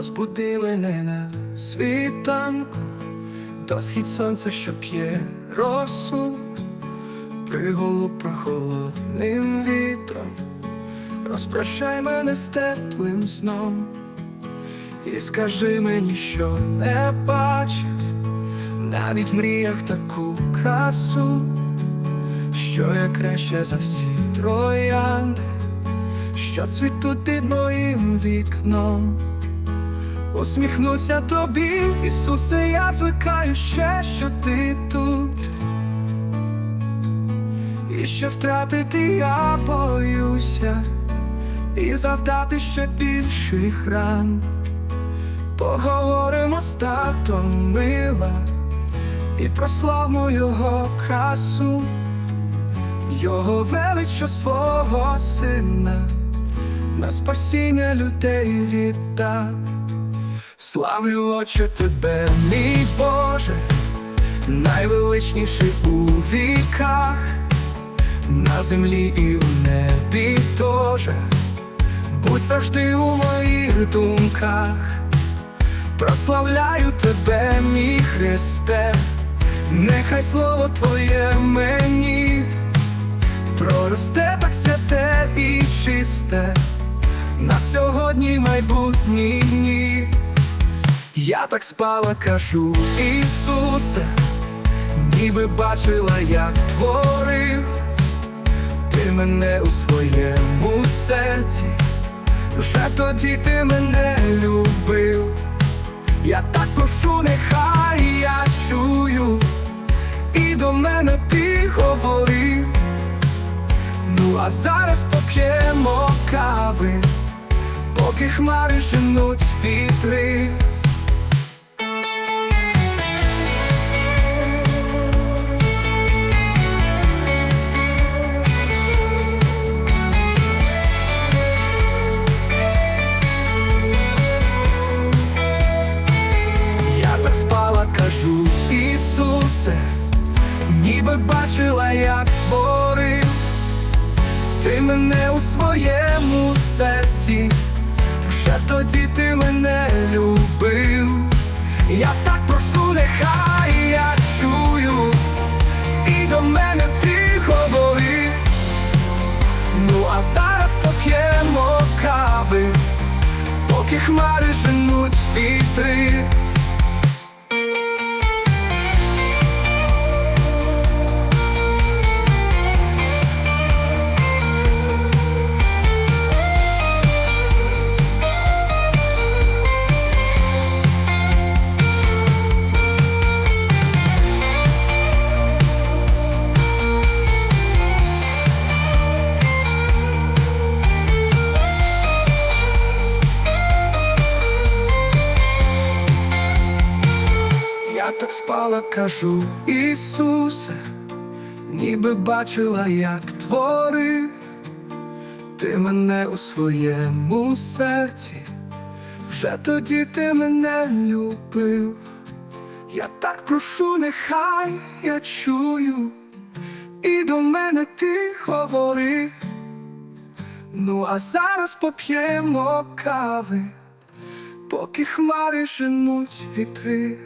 Розбуди мене на світанку, до схід сонця, що п'є росу, приголу прохолодним вітром, розпрощай мене з теплим сном, і скажи мені, що не бачив, навіть в мріях таку красу, що я краще за всі троянди, що цвітуть під моїм вікном. Усміхнуся тобі, Ісусе, я звикаю ще, що ти тут. І що втратити я боюся, і завдати ще більших ран. Поговоримо з татом мила, і прославимо його красу, його велич, свого сина, на спасіння людей віддав. Славлю очі тебе, мій Боже, найвеличніший у віках, на землі і в небі теж, будь завжди у моїх думках, прославляю тебе, мій Христе, нехай слово Твоє мені проросте так святе і чисте, на сьогодні майбутні дні. Я так спала, кажу, Ісусе, ніби бачила, як творив ти мене у своєму серці, вже тоді ти мене любив. Я так прошу, нехай я чую, і до мене ти говорив. Ну а зараз поп'ємо кави, поки хмари женуть вітри. Ісусе, ніби бачила, як творив ти мене у своєму серці, вже тоді ти мене любив. Я так прошу, нехай я чую, і до мене ти говори. Ну а зараз поп'ємо кави, поки хмари женуть вітри. Так спала, кажу, Ісусе, ніби бачила, як творив ти мене у своєму серці, вже тоді ти мене любив. Я так прошу, нехай я чую, і до мене ти говори. Ну а зараз поп'ємо кави, поки хмари женуть вітри.